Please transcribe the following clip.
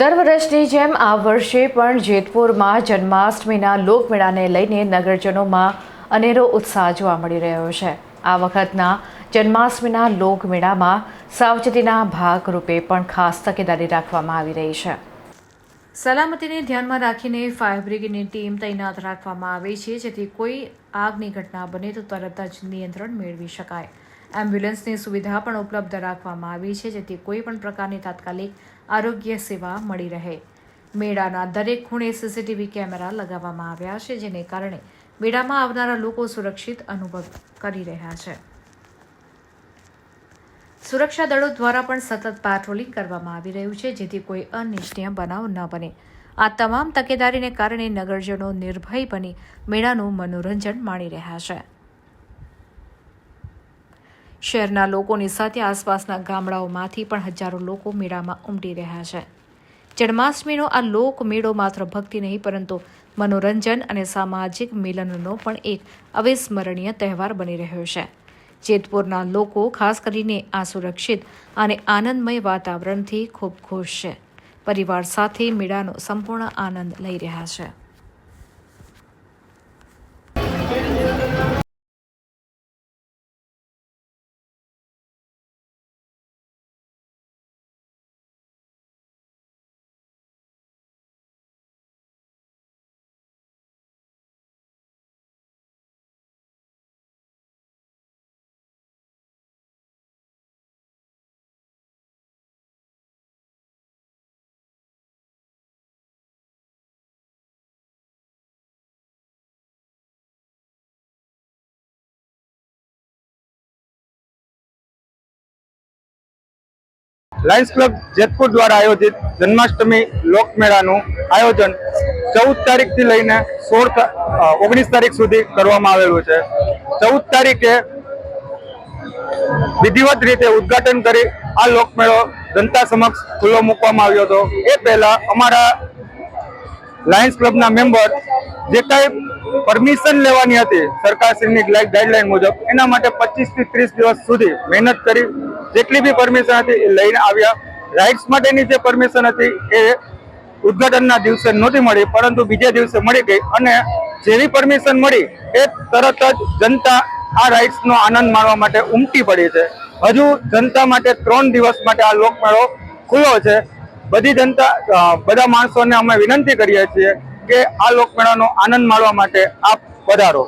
દર વર્ષની જેમ આ વર્ષે પણ જેતપુરમાં જન્માષ્ટમીના લોકમેળાને લઈને નગરજનોમાં અનેરો ઉત્સાહ જોવા મળી રહ્યો છે. આ વખતના જન્માષ્ટમીના લોકમેળામાં સાવચેતીના ભાગરૂપે પણ ખાસ તકેદારી રાખવામાં આવી રહી છે. સલામતીને ધ્યાનમાં રાખીને ફાયર બ્રિગેડની ટીમ તૈનાત રાખવામાં આવી છે. જેથી કોઈ આગની ઘટના બને તો તરત જ નિયંત્રણ મેળવી શકાય. એમ્બ્યુલન્સની સુવિધા પણ ઉપલબ્ધ રાખવામાં આવી છે, જેથી કોઈ પણ પ્રકારની તાત્કાલિક આરોગ્ય સેવા મળી રહે. મેળાના દરેક ખૂણે સીસીટીવી કેમેરા લગાવવામાં આવ્યા છે, જેને કારણે મેળામાં આવનારા લોકો સુરક્ષિત અનુભવ કરી રહ્યા છે. સુરક્ષા દળો દ્વારા પણ સતત પેટ્રોલિંગ કરવામાં આવી રહ્યું છે, જેથી કોઈ અનિચ્છનીય બનાવ ન બને. આ તમામ તકેદારીને કારણે નગરજનો નિર્ભય બની મેળાનું મનોરંજન માણી રહ્યા છે. શહેરના લોકોની સાથે આસપાસના ગામડાઓમાંથી પણ હજારો લોકો મેળામાં ઉમટી રહ્યા છે. જન્માષ્ટમીનો આ લોક મેળો માત્ર ભક્તિ નહીં, પરંતુ મનોરંજન અને સામાજિક મિલનનો પણ એક અવિસ્મરણીય તહેવાર બની રહ્યો છે. જેતપુરના લોકો ખાસ કરીને આ સુરક્ષિત અને આનંદમય વાતાવરણથી ખૂબ ખુશ છે. પરિવાર સાથે મેળાનો સંપૂર્ણ આનંદ લઈ રહ્યા છે. લાયન્સ ક્લબ જેતપુર દ્વારા આયોજિત જન્માષ્ટમી લોકમેળાનું આયોજન ચૌદ તારીખથી લઈને સોળ ઓગણીસ તારીખ સુધી કરવામાં આવેલું છે. ચૌદ તારીખે વિધિવત રીતે ઉદ્ઘાટન કરી આ લોકમેળો જનતા સમક્ષ ખુલ્લો મૂકવામાં આવ્યો હતો. એ પહેલા અમારા લાયન્સ ક્લબના મેમ્બર જે કાંઈ પરમિશન લેવાની હતી સરકારશ્રીની ગાઈડલાઈન મુજબ. એના માટે પચીસથી ત્રીસ દિવસ સુધી મહેનત કરી, જેટલી બી પરમિશન હતી એ લઈને આવ્યા. રાઇડ્સ માટેની જે પરમિશન હતી એ ઉદઘાટનના દિવસે નહોતી મળી, પરંતુ બીજા દિવસે મળી ગઈ અને જેવી પરમિશન મળી એ તરત જ જનતા આ રાઇડ્સનો આનંદ માણવા માટે ઉમટી પડી છે. હજુ જનતા માટે ત્રણ દિવસ માટે આ લોકમેળો ખુલ્લો છે. બધી જનતા બધા માણસોને અમે વિનંતી કરીએ છીએ કે આ લોકમેળાનો આનંદ માણવા માટે આપ પધારો.